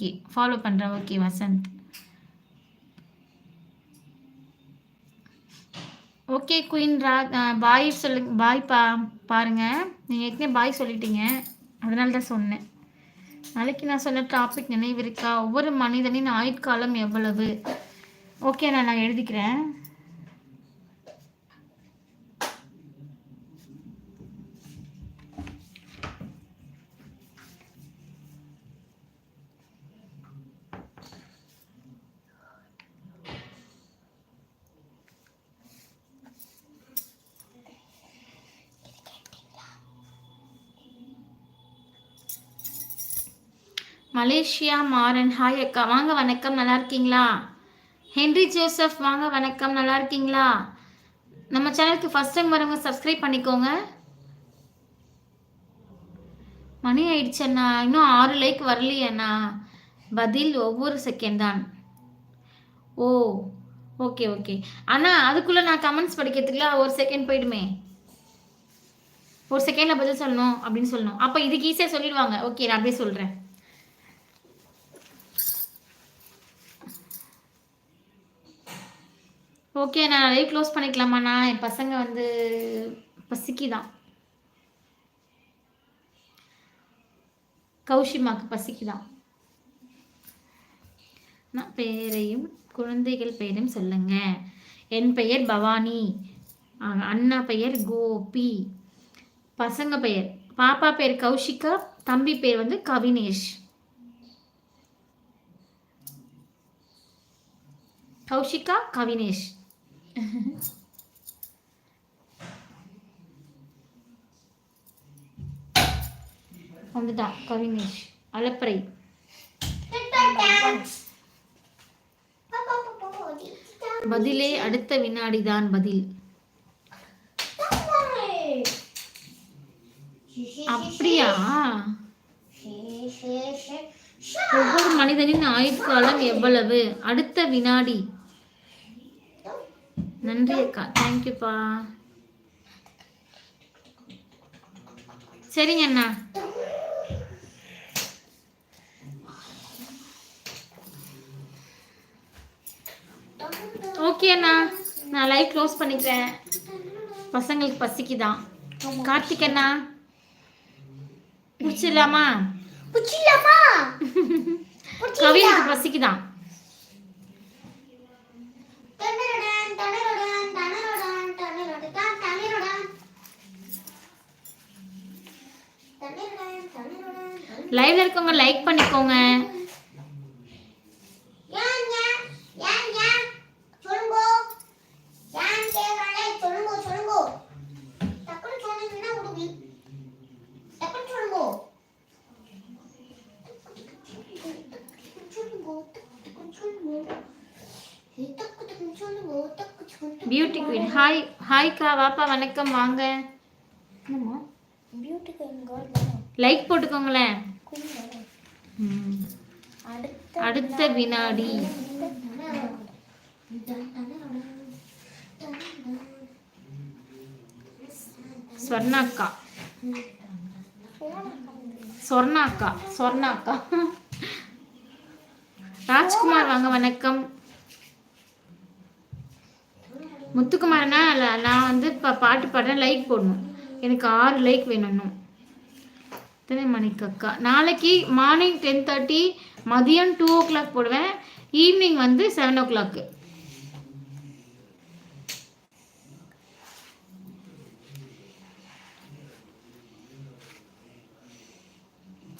Okay. Follow பண்ணுறேன் okay Vasanth. Okay queen ரா bye சொல்லுங்க பாய் பா பாருங்க. நீங்கள் ஏற்கனவே பாய் சொல்லிட்டீங்க. அதனால தான் சொன்னேன். நாளைக்கு நான் சொன்ன டாபிக் நினைவு இருக்கா? ஒவ்வொரு மனிதனின் ஆயுட்காலம் எவ்வளவு? ஓகே நான் நான் எழுதிக்கிறேன். மலேசியா மாறன். ஹாய் அக்கா. வாங்க வணக்கம். நல்லா இருக்கீங்களா? ஹென்ரி ஜோசப் வாங்க வணக்கம். நல்லா இருக்கீங்களா? நம்ம சேனலுக்கு ஃபர்ஸ்ட் டைம் வரவங்க சப்ஸ்கிரைப் பண்ணிக்கோங்க. மணி ஆயிடுச்சண்ணா இன்னும் ஆறு லைக் வரலையண்ணா பதில் ஒவ்வொரு செகண்ட் தான். ஓ ஓகே ஓகே அண்ணா அதுக்குள்ளே நான் கமெண்ட்ஸ் படிக்கிறதுக்குலாம் ஒரு செகண்ட் போயிடுமே. ஒரு செகண்டில் பதில் சொல்லணும் அப்படின்னு சொல்லணும். அப்போ இதுக்கு ஈஸியாக சொல்லிடுவாங்க. ஓகே நான் அப்படியே சொல்கிறேன் ஓகே நான் லைவ் க்ளோஸ் பண்ணிக்கலாமாண்ணா என் பசங்க வந்து பசிக்குதான். கௌஷிமாக்கு பசிக்குதான். நான் பெயரையும் குழந்தைகள் பெயரையும் சொல்லுங்க. என் பெயர் பவானி. அண்ணா பெயர் கோபி. பசங்க பெயர் பாப்பா பேர் கௌஷிகா தம்பி பேர் வந்து கவினேஷ். கௌஷிகா கவினேஷ். வந்துட்டான் கவினேஷ் அலப்பறை பதிலே அடுத்த வினாடிதான் பதில். அப்படியா? ஒவ்வொரு மனிதனின் ஆயுட்காலம் எவ்வளவு? அடுத்த வினாடி. நன்றி அக்கா. தேங்க்யூப்பா சரிங்க அண்ணா. ஓகே அண்ணா. நான் லைவ் க்ளோஸ் பண்ணிக்கிறேன். பசங்களுக்கு பசிக்குதான் கார்த்திக் அண்ணா. முடிச்சிடலாமா புச்சிலாமா கவினுக்கு பசிக்குதான் டக்குனு சொல்லுங்க டக்கு சொல்லுங்க பியூட்டி குயின் ஹாய் ஹாய்க்கா வாப்பா வணக்கம் வாங்க. என்னம்மா? பியூட்டி குயின் லைக் போட்டுக்கோங்களேன். அடுத்த வினாடி. ஸ்வர்ணாக்கா சொர்ணாக்கா சொர்ணாக்கா. ராஜ்குமார் வாங்க வணக்கம். முத்துக்குமார்னா நான் வந்து இப்போ பாட்டு பாடுறேன் லைக் போடணும். எனக்கு ஆறு லைக் வேணும் எத்தனை மணிக்கு அக்கா? நாளைக்கு மார்னிங் டென் தேர்ட்டி மதியம் டூ ஓ கிளாக் போடுவேன். ஈவினிங் வந்து செவன் ஓ கிளாக்கு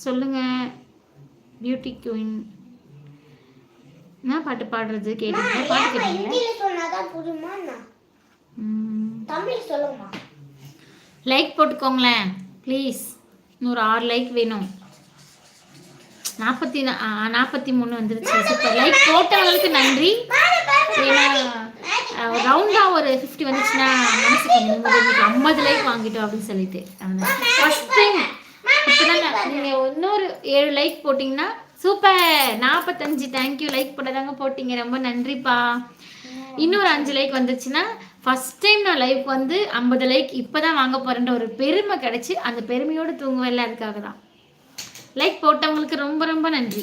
சொல்லுங்க பியூட்டி குயின் என்ன பாட்டு பாடுறது? கேட்டீங்க பாட்டு கேட்டீங்களா? தமிழ் லைக் போட்டுக்கோங்களேன் ப்ளீஸ் இன்னொரு ஆறு லைக் வேணும். நாற்பத்தி நாற்பத்தி மூணு வந்துருச்சு. சூப்பர் லைக் போட்டவங்களுக்கு நன்றி. ஏன்னா ரவுண்டாக ஒரு ஃபிஃப்டி வந்துச்சுன்னா மனசுக்கு இன்னைக்கு ஐம்பது லைக் வாங்கிட்டோம் அப்படின்னு சொல்லிட்டு. ஃபஸ்ட் டைம் இப்போதான் நீங்கள் இன்னொரு ஏழு லைக் போட்டிங்கன்னா சூப்பர் நாற்பத்தஞ்சு தேங்க்யூ லைக் போட்டதாங்க போட்டிங்க. ரொம்ப நன்றிப்பா. இன்னொரு அஞ்சு லைக் வந்துச்சுன்னா ஃபஸ்ட் டைம் நான் லைஃப் வந்து ஐம்பது லைக் இப்போ தான் வாங்க போகிறேன்ற ஒரு பெருமை கிடச்சி அந்த பெருமையோடு தூங்குவேன்ல அதுக்காக தான் லைக் போட்டவங்களுக்கு ரொம்ப ரொம்ப நன்றி.